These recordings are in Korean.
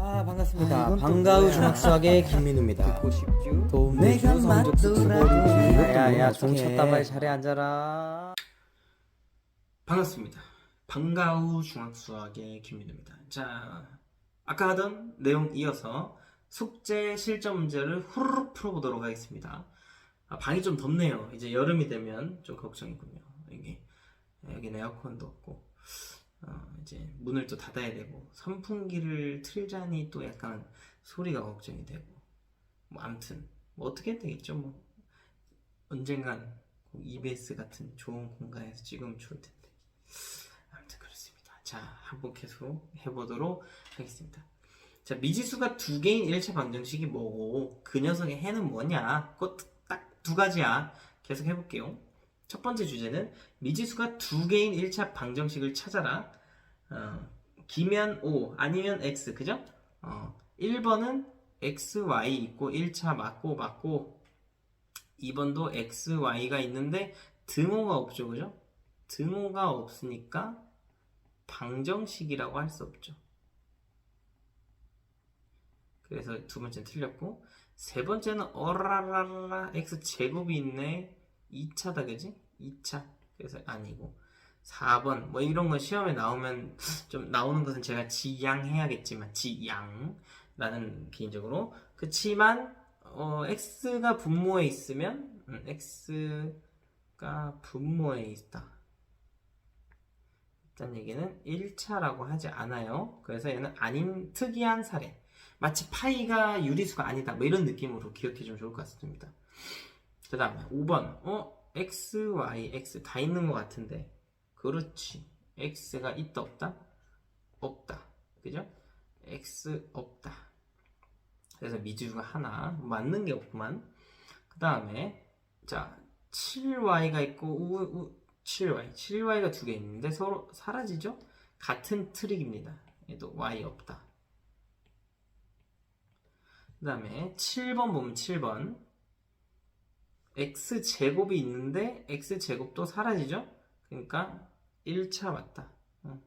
자 반갑습니다. 아, 이건 또 방과후 뭐야? 중학수학의 김민우입니다. 듣고 싶죠? 도움 내가 내주 성적 수고 맞더라도 야야야 종 어떡해. 쳤다 빨리 자리에 앉아라. 반갑습니다. 방과후 중학수학의 김민우입니다. 자, 아까 하던 내용 이어서 숙제 실전 문제를 후루룩 풀어보도록 하겠습니다. 아, 방이 좀 덥네요. 이제 여름이 되면 좀 걱정이군요. 이게 여기는 에어컨도 없고 어, 이제 문을 또 닫아야 되고 선풍기를 틀자니 또 약간 소리가 걱정이 되고 뭐 아무튼 뭐 어떻게 되겠죠 뭐 언젠간 꼭 EBS 같은 좋은 공간에서 찍으면 좋을 텐데 아무튼 그렇습니다. 자, 한번 계속 해보도록 하겠습니다. 자, 미지수가 두 개인 1차 방정식이 뭐고 그 녀석의 해는 뭐냐? 그거 딱두 가지야. 계속 해볼게요. 첫 번째 주제는 미지수가 두 개인 1차 방정식을 찾아라. 어, 기면 O 아니면 X 그죠? 어, 1번은 X, Y 있고 1차 맞고 맞고 2번도 X, Y가 있는데 등호가 없죠 그죠? 등호가 없으니까 방정식이라고 할 수 없죠. 그래서 두 번째는 틀렸고 세 번째는 어라라라 x 제곱이 있네 2차다 그지? 2차 그래서 아니고 4번 뭐 이런 거 시험에 나오면 좀 나오는 것은 제가 지양해야겠지만 지양 나는 개인적으로 그치만 어, x가 분모에 있으면 음, x가 분모에 있다 일단 얘기는 1차라고 하지 않아요. 그래서 얘는 아닌 특이한 사례. 마치 파이가 유리수가 아니다. 뭐 이런 느낌으로 기억해 주면 좋을 것 같습니다. 그 다음에 5번. 어? x, y, x 다 있는 것 같은데. 그렇지. x가 있다 없다? 없다. 그죠? x 없다. 그래서 미지수가 하나. 맞는 게 없구만. 그 다음에 자 7y가 있고 우, 우, 7y, 7y가 두 개 있는데 서로 사라지죠? 같은 트릭입니다. 얘도 y 없다. 그 다음에 7번 보면 7번 x 제곱이 있는데 x 제곱도 사라지죠? 그러니까 1차 맞다. 응.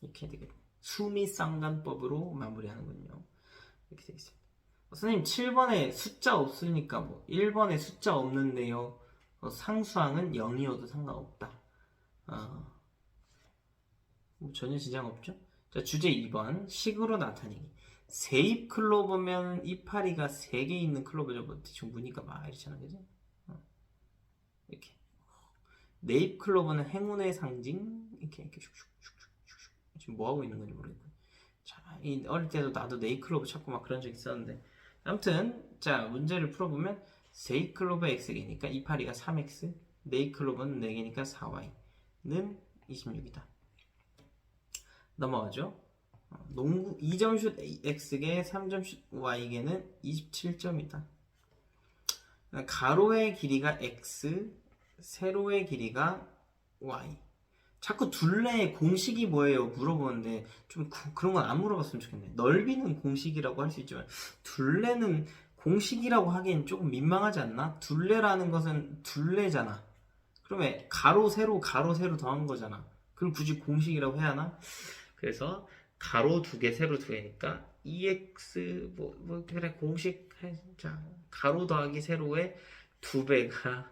이렇게 되겠네. 수미쌍관법으로 마무리하는군요. 이렇게 되겠습니다. 어, 선생님 7번에 숫자 없으니까 뭐 1번에 숫자 없는데요. 어, 상수항은 0이어도 상관없다. 어, 뭐 전혀 지장 없죠? 자, 주제 2번. 식으로 나타내기. 세입 클로버면 이파리가 3개 있는 클로버죠. 뭐 대충 무늬가 막 이렇잖아. 그지? 네입 클로버는 행운의 상징. 이렇게, 이렇게 슉슉슉슉슉. 지금 뭐 하고 있는 건지 모르겠고. 자, 이 어릴 때도 나도 네입 클로버 찾고 막 그런 적 있었는데. 아무튼, 자, 문제를 풀어보면 세이클로버 x개니까 이파리가 3x, 네이클로버는 4개니까 4y는 26이다. 넘어가죠. 어, 농구 2점슛 x개, 3점슛 y개는 27점이다. 가로의 길이가 x, 세로의 길이가 y. 자꾸 둘레의 공식이 뭐예요? 물어보는데 좀 그- 그런 건 안 물어봤으면 좋겠네. 넓이는 공식이라고 할 수 있지만 둘레는 공식이라고 하기엔 조금 민망하지 않나? 둘레라는 것은 둘레잖아. 그러면 가로 세로 가로 세로 더한 거잖아. 그럼 굳이 공식이라고 해야 하나? 그래서 가로 두 개, 세로 두 개니까 2x 뭐, 뭐 그래 공식 해. 자 가로 더하기 세로의 두 배가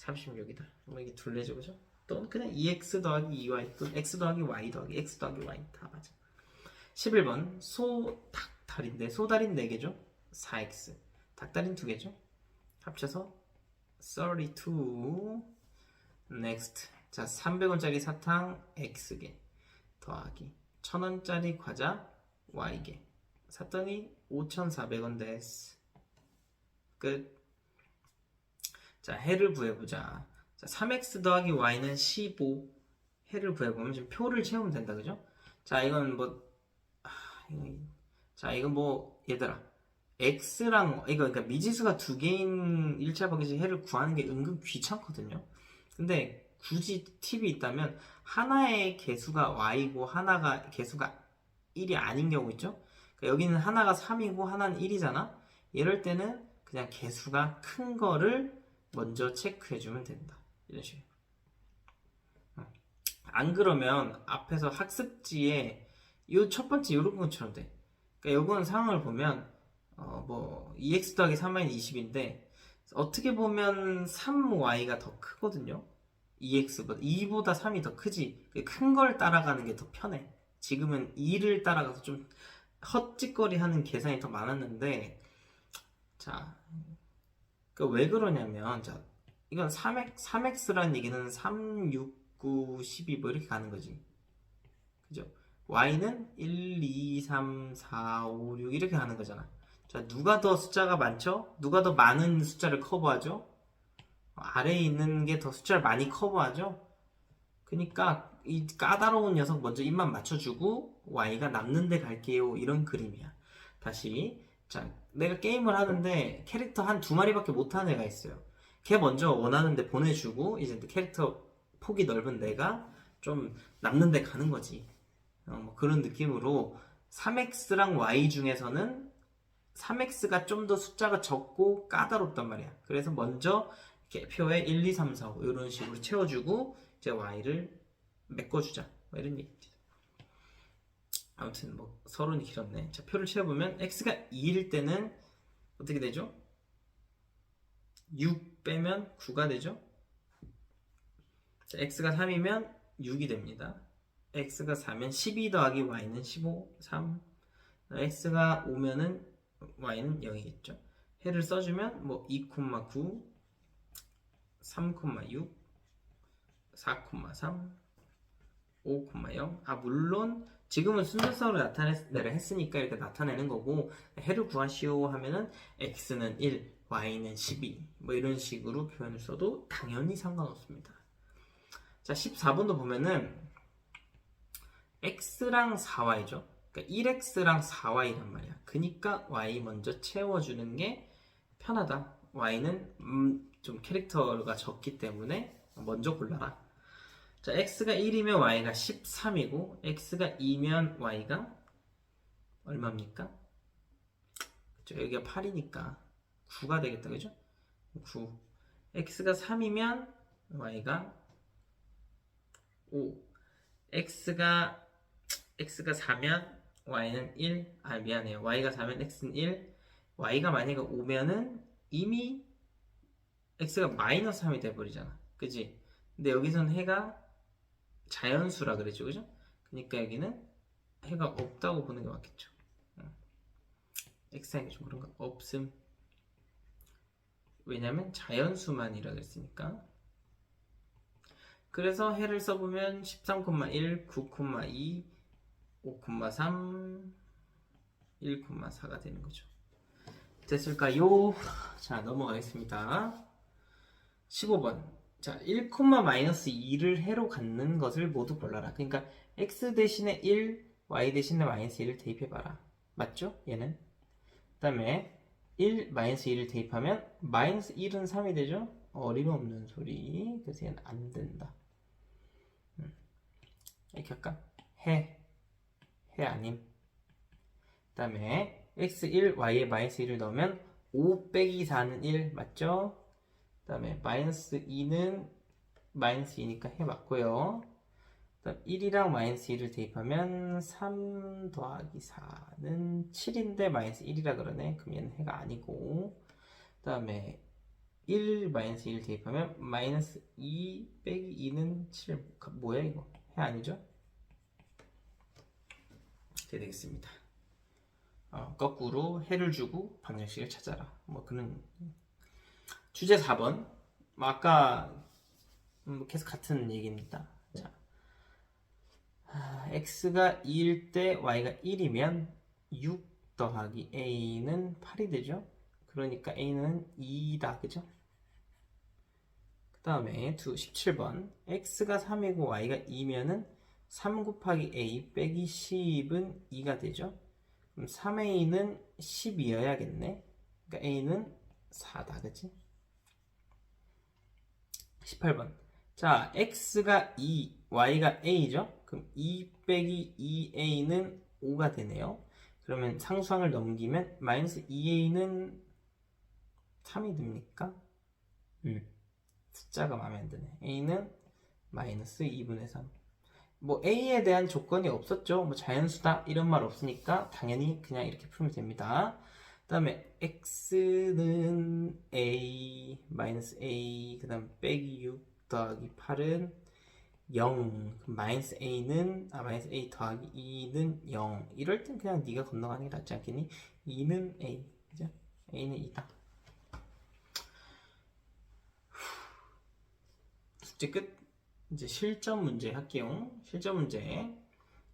36이다. 뭐 이게 둘레죠, 그죠? 또 그냥 2x 더하기 2y 또 x 더하기 y 더하기 x 더하기 y 다 맞아. 11번 소 닭다리인데 소다리는 4개죠? 4x 닭다리는 2개죠? 합쳐서 32 next 자 300원짜리 사탕 x개 더하기 1000원짜리 과자 y개 샀더니 5,400원 데스 끝. 자, 해를 구해보자. 자, 3x 더하기 y는 15. 해를 구해보면 지금 표를 채우면 된다, 그죠? 자, 이건 뭐, 아, 자, 이건 뭐, 얘들아. x랑, 이거, 그러니까 미지수가 두 개인 1차 방정식 해를 구하는 게 은근 귀찮거든요. 근데 굳이 팁이 있다면, 하나의 개수가 y고, 하나가 개수가 1이 아닌 경우 있죠? 그러니까 여기는 하나가 3이고, 하나는 1이잖아? 이럴 때는 그냥 개수가 큰 거를 먼저 체크해주면 된다. 이런 식으로. 어. 안 그러면 앞에서 학습지에 이 첫 번째 이런 것처럼 돼. 그러니까 요건 상황을 보면 어, 뭐 2x 더하기 3y는 20인데 어떻게 보면 3y가 더 크거든요. 2x보다 2보다 3이 더 크지. 큰 걸 따라가는 게 더 편해. 지금은 2를 따라가서 좀 헛짓거리 하는 계산이 더 많았는데 자, 그왜 그러냐면 자, 이건 3x 3x라는 얘기는 3, 6, 9, 12 뭐 이렇게 가는 거지. 그죠? y는 1, 2, 3, 4, 5, 6 이렇게 가는 거잖아. 자, 누가 더 숫자가 많죠? 누가 더 많은 숫자를 커버하죠? 아래에 있는 게 더 숫자를 많이 커버하죠? 그러니까 이 까다로운 녀석 먼저 입만 맞춰주고 y가 남는 데 갈게요 이런 그림이야 다시 자 내가 게임을 하는데 캐릭터 한 두 마리밖에 못하는 애가 있어요. 걔 먼저 원하는 데 보내주고 이제 캐릭터 폭이 넓은 내가 좀 남는 데 가는 거지. 어, 뭐 그런 느낌으로 3x랑 y 중에서는 3x가 좀 더 숫자가 적고 까다롭단 말이야. 그래서 먼저 이렇게 표에 1, 2, 3, 4, 5 이런 식으로 채워주고 이제 y를 메꿔주자. 뭐 이런 얘기입니다. 아무튼 뭐 서론이 길었네. 자 표를 채워보면 x가 2일 때는 어떻게 되죠? 6 빼면 9가 되죠? 자, x가 3이면 6이 됩니다. x가 4면 12 더하기 y는 15, 3 x가 5면은 y는 0이겠죠. 해를 써주면 뭐 2,9 3,6 4,3 5,0 아 물론 지금은 순서상으로 나타내를 했으니까 이렇게 나타내는 거고 해를 구하시오 하면은 x는 1, y는 12 뭐 이런 식으로 표현을 써도 당연히 상관없습니다. 자 14번도 보면은 x랑 4y죠? 그러니까 1x랑 4y란 말이야. 그니까 y 먼저 채워 주는 게 편하다. Y는 음, 좀 캐릭터가 적기 때문에 먼저 골라라 자, x가 1이면 y가 13이고 x가 2면 y가 얼마입니까? 그쵸, 여기가 8이니까 9가 되겠다. 그죠? 9. x가 3이면 y가 5. x가 x가 4면 y는 1. 아, 미안해요. y가 4면 x는 1. y가 만약에 5면은 이미 x가 마이너스 3이 돼 버리잖아. 그지? 근데 여기서는 해가 자연수라 그랬죠, 그죠? 그러니까 여기는 해가 없다고 보는 게 맞겠죠. x하기 좀 그런가? 없음. 왜냐면 자연수만이라 그랬으니까. 그래서 해를 써보면 13,1, 9,2, 5,3, 1,4가 되는 거죠. 됐을까요? 자, 넘어가겠습니다. 15번. 자, 1,-2를 해로 갖는 것을 모두 골라라. 그러니까 x 대신에 1, y 대신에 마이너스 1을 대입해봐라. 맞죠? 얘는. 그 다음에 1, 마이너스 1을 대입하면 마이너스 1은 3이 되죠? 어림없는 소리. 그래서 얘는 안 된다. 음. 이렇게 할까? 해. 해 아님. 그 다음에 x1, y에 마이너스 1을 넣으면 5 빼기 4는 1 맞죠? 그 다음에 마이너스 2는 마이너스 2니까 해 맞고요. 그다음 1이랑 마이너스 1을 대입하면 3 더하기 4는 7인데 마이너스 1이라 그러네. 그럼 얘는 해가 아니고 그 다음에 1 마이너스 1 대입하면 마이너스 2 빼기 2는 7 뭐야 이거? 해 아니죠? 되겠습니다. 어, 거꾸로 해를 주고 방정식을 찾아라. 뭐 그런 주제 4번. 뭐 아까 음, 계속 같은 얘기입니다. 자, 아, x가 2일 때 y가 1이면 6 더하기 a는 8이 되죠. 그러니까 a는 2다, 그죠? 그 다음에 17번 x가 3이고 y가 2면은 3 곱하기 a 빼기 10은 2가 되죠. 그럼 3a는 10이어야겠네. 그러니까 a는 4다, 그치? 18번. 자, x가 2, y가 a죠? 그럼 2 빼기 2a는 5가 되네요. 그러면 상수항을 넘기면 마이너스 2a는 3이 됩니까? 음, 숫자가 마음에 안 드네. a는 마이너스 2분의 3. 뭐 A에 대한 조건이 없었죠. 뭐 자연수다 이런 말 없으니까 당연히 그냥 이렇게 풀면 됩니다. 그다음에 x는 a 마이너스 a 그다음 빼기 6 더하기 8은 0 그럼 마이너스 a는 아 마이너스 a 더하기 2는 0 이럴 땐 그냥 네가 건너가는 게 낫지 않겠니? 2는 a. 그죠? a는 2다. 숙제 끝. 이제 실전 문제 할게요. 실전 문제.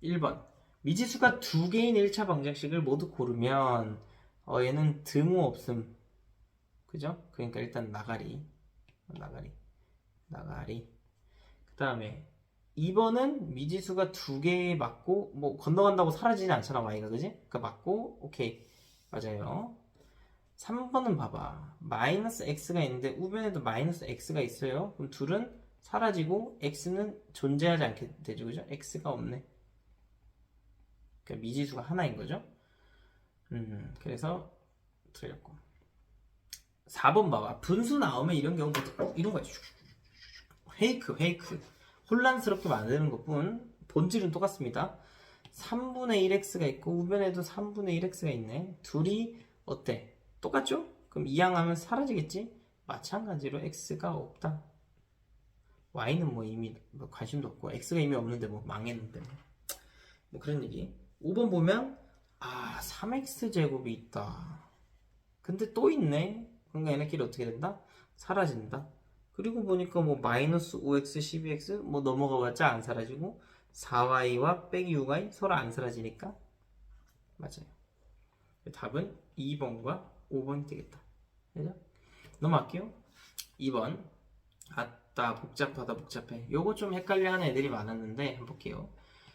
1번. 미지수가 두 개인 1차 방정식을 모두 고르면 어 얘는 드무 없음. 그죠? 그러니까 일단 나가리. 나가리. 나가리. 그 다음에 2번은 미지수가 두 개 맞고 뭐 건너간다고 사라지지 않잖아 y가. 그지? 그러니까 맞고 오케이. 맞아요. 3번은 봐봐. 마이너스 x가 있는데 우변에도 마이너스 x가 있어요. 그럼 둘은 사라지고 x는 존재하지 않게 되죠. 그죠? x가 없네. 그러니까 미지수가 하나인 거죠 음. 그래서 틀렸고. 4번 봐봐. 분수 나오면 이런 경우 보통 이런 거야 페이크 페이크. 혼란스럽게 만드는 것뿐 본질은 똑같습니다. 3분의 1x가 있고 우변에도 3분의 1x가 있네. 둘이 어때? 똑같죠? 그럼 이항하면 사라지겠지? 마찬가지로 x가 없다. y는 뭐 이미 뭐 관심도 없고 x가 이미 없는데 뭐 망했는데. 뭐, 뭐 그런 얘기. 5번 보면 아 3x 제곱이 있다. 근데 또 있네. 그러니까 얘네끼리 어떻게 된다? 사라진다. 그리고 보니까 뭐 마이너스 5x 12x 뭐 넘어가 봤자 안 사라지고 4y와 빼기 6y 서로 안 사라지니까 맞아요. 답은 2번과 5번이 되겠다. 그죠? 넘어갈게요. 2번. 아따 복잡하다 복잡해. 요거 좀 헷갈려 하는 애들이 많았는데 한번 볼게요.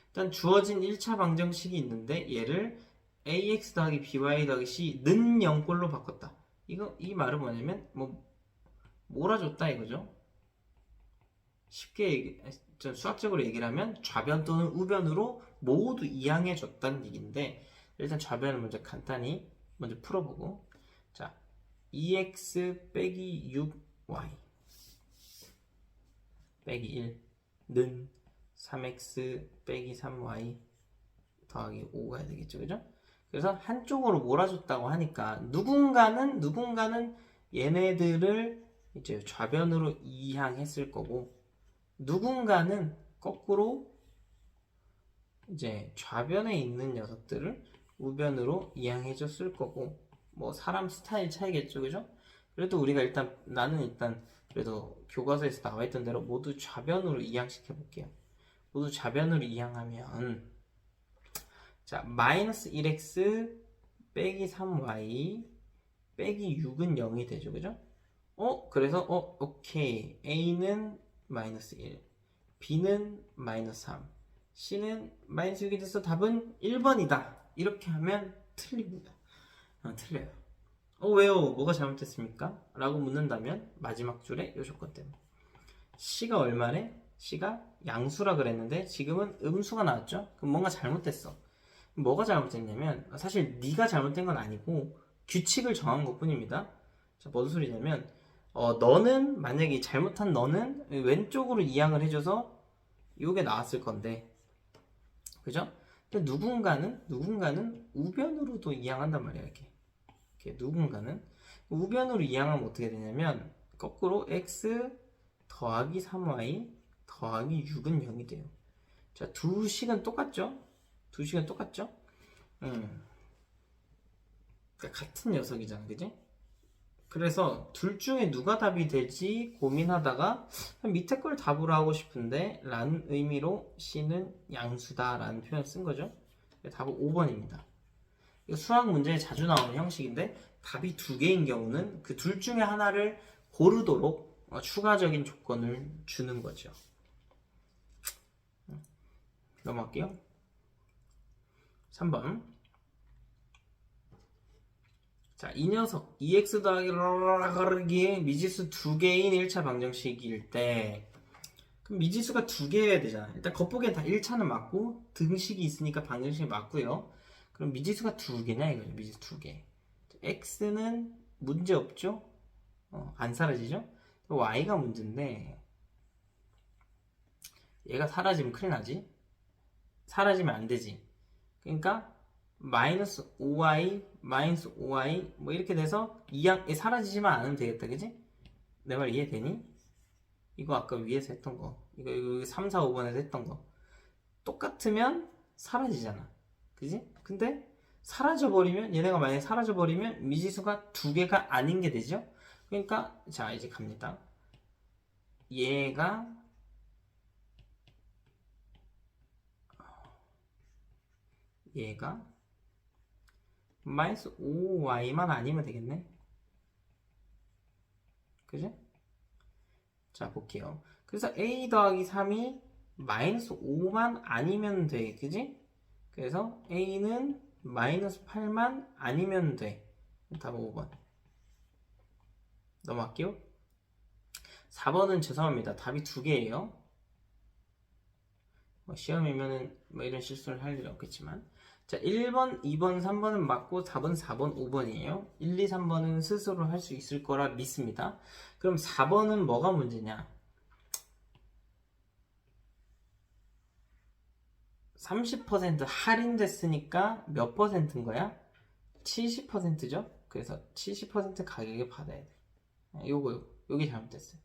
일단 주어진 1차 방정식이 있는데 얘를 ax 더하기 by 더하기 c는 0꼴로 바꿨다. 이거 이 말은 뭐냐면 뭐 몰아줬다 이거죠. 쉽게 얘기, 좀 수학적으로 얘기를 하면 좌변 또는 우변으로 모두 이항해 줬다는 얘기인데 일단 좌변을 먼저 간단히 먼저 풀어보고. 자 2x 빼기 6y 빼기 1는 3x 빼기 3y 더하기 5가 되겠죠. 그죠? 그래서 한쪽으로 몰아줬다고 하니까 누군가는 누군가는 얘네들을 이제 좌변으로 이항했을 거고 누군가는 거꾸로 이제 좌변에 있는 녀석들을 우변으로 이항해줬을 거고 뭐 사람 스타일 차이겠죠 그죠? 그래도 우리가 일단 나는 일단 그래도 교과서에서 나와있던 대로 모두 좌변으로 이항시켜 볼게요 모두 좌변으로 이항하면 자 마이너스 1x 빼기 3y 빼기 6은 0이 되죠 그죠? 어 그래서 어 오케이 a는 마이너스 1 b는 마이너스 3 c는 마이너스 6이 돼서 답은 1번이다 이렇게 하면 틀립니다 어, 틀려요 어 왜요 뭐가 잘못됐습니까? 라고 묻는다면 마지막 줄에 요 조건 때문에 c가 얼마래? c가 양수라 그랬는데 지금은 음수가 나왔죠? 그럼 뭔가 잘못됐어 뭐가 잘못됐냐면 사실 네가 잘못된 건 아니고 규칙을 정한 것 뿐입니다 자, 뭔 소리냐면 어, 너는 만약에 잘못한 너는 왼쪽으로 이항을 해줘서 이게 나왔을 건데 그죠? 근데 누군가는 누군가는 우변으로도 이항한단 말이야. 이렇게 누군가는 우변으로 이항하면 어떻게 되냐면 거꾸로 x 더하기 3y 더하기 6은 0이 돼요. 자, 두 식은 똑같죠? 두 식은 똑같죠? 음. 같은 녀석이잖아, 그지? 그래서 둘 중에 누가 답이 될지 고민하다가 밑에 걸 답으로 하고 싶은데 라는 의미로 C는 양수다 라는 표현을 쓴 거죠 답은 5번입니다 이거 수학 문제에 자주 나오는 형식인데 답이 두 개인 경우는 그 둘 중에 하나를 고르도록 어, 추가적인 조건을 주는 거죠 넘어갈게요 3번 자, 이 녀석 2x 더하기에 미지수 두 개인 1차 방정식일 때 그럼 미지수가 두 개여야 되잖아. 일단 겉보기엔 다 1차는 맞고 등식이 있으니까 방정식이 맞고요. 그럼 미지수가 두 개냐 이거죠. 미지수 두 개. x는 문제 없죠? 어, 안 사라지죠? y가 문제인데 얘가 사라지면 큰일 나지? 사라지면 안 되지. 그러니까 마이너스 5y 마이너스 5y 뭐 이렇게 돼서 이항 사라지지만 않으면 되겠다, 그지? 내 말 이해되니? 이거 아까 위에서 했던 거, 이거, 이거 3, 4, 5번에서 했던 거 똑같으면 사라지잖아, 그지? 근데 사라져 버리면 얘네가 만약에 사라져 버리면 미지수가 두 개가 아닌 게 되죠. 그러니까 자 이제 갑니다. 얘가 얘가 마이너스 5y만 아니면 되겠네. 그지? 자 볼게요. 그래서 a 더하기 3이 마이너스 5만 아니면 돼. 그지? 그래서 a는 마이너스 8만 아니면 돼. 답 5번. 넘어갈게요. 4번은 죄송합니다. 답이 두 개예요. 뭐 시험이면은 뭐 이런 실수를 할 일 없겠지만. 자, 1번, 2번, 3번은 맞고 4번, 4번, 5번이에요. 1, 2, 3번은 스스로 할 수 있을 거라 믿습니다. 그럼 4번은 뭐가 문제냐? 30% 할인됐으니까 몇 퍼센트인 거야? 70%죠? 그래서 70% 가격에 받아야 돼. 요거, 요거. 요게 잘못됐어요.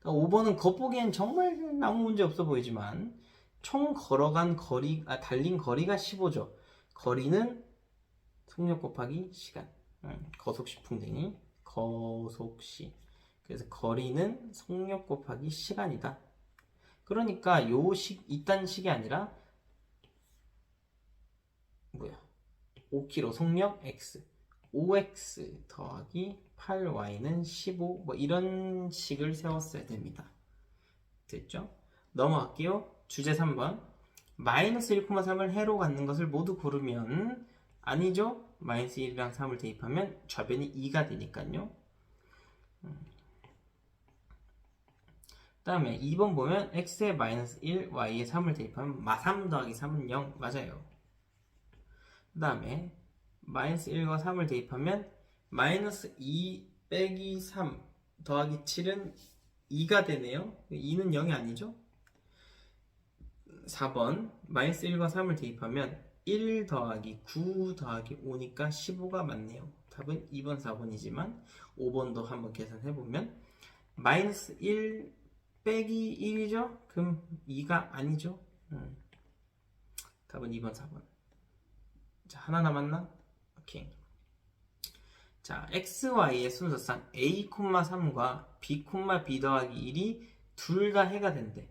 그러니까 5번은 겉보기엔 정말 아무 문제 없어 보이지만, 총 걸어간 거리, 아, 달린 거리가 15죠. 거리는 속력 곱하기 시간. 음, 거속시풍등이 거속시. 그래서 거리는 속력 곱하기 시간이다. 그러니까 요 식, 이딴 식이 아니라 뭐야 5km 속력 x 5x 더하기 8y는 15 뭐 이런 식을 세웠어야 됩니다 됐죠? 넘어갈게요 주제 3번 마이너스 1,3을 해로 갖는 것을 모두 고르면 아니죠? 마이너스 1이랑 3을 대입하면 좌변이 2가 되니까요. 그 다음에 2번 보면 x에 마이너스 1, y에 3을 대입하면 마3 더하기 3은 0 맞아요. 그 다음에 마이너스 1과 3을 대입하면 마이너스 2 빼기 3 더하기 7은 2가 되네요. 2는 0이 아니죠 4번 마이너스 1과 3을 대입하면 1 더하기 9 더하기 5니까 15가 맞네요 답은 2번 4번이지만 5번도 한번 계산해보면 마이너스 1 빼기 1이죠 그럼 2가 아니죠 음. 답은 2번 4번 자, 하나 남았나? 오케이. 자, x, y의 순서상 a, 3과 b, b 더하기 1이 둘 다 해가 된대.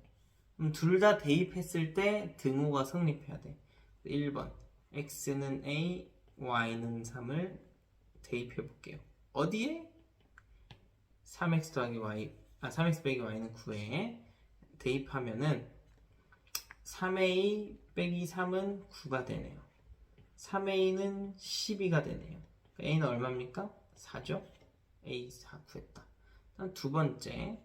둘 다 대입했을 때 등호가 성립해야 돼. 1번. x는 a, y는 3을 대입해 볼게요. 어디에? 3x 더하기 y, 아, 3x 빼기 y는 9에 대입하면은 3a 빼기 3은 9가 되네요. 3a는 12가 되네요. a는 얼마입니까? 4죠? a 4 구했다. 두 번째.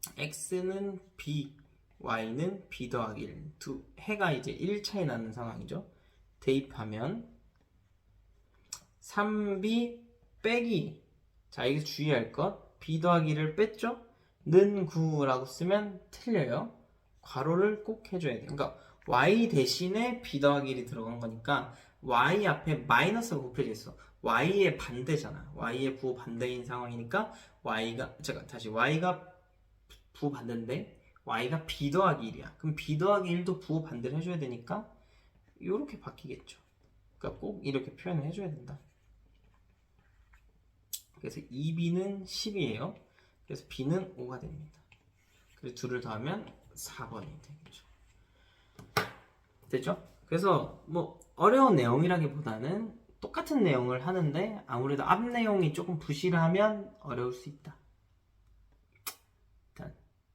자, x는 b, y는 b 더하기 1. 두, 해가 이제 1 차이 나는 상황이죠. 대입하면 3b 빼기 자, 이거 주의할 것. b 더하기 1을 뺐죠? 는 9라고 쓰면 틀려요. 괄호를 꼭 해줘야 돼요. 그러니까 y 대신에 b 더하기 1이 들어간 거니까 y 앞에 마이너스가 곱해져 있어. y의 반대잖아. y의 부 반대인 상황이니까 y가 제가 다시 y가 부 반대인데 y가 b 더하기 1이야. 그럼 b 더하기 1도 부 반대를 해줘야 되니까 이렇게 바뀌겠죠. 그러니까 꼭 이렇게 표현을 해줘야 된다. 그래서 2b는 10이에요. 그래서 b는 5가 됩니다. 그래서 둘을 더하면 4번이 되겠죠. 됐죠? 그래서 뭐 어려운 내용이라기보다는 똑같은 내용을 하는데 아무래도 앞 내용이 조금 부실하면 어려울 수 있다.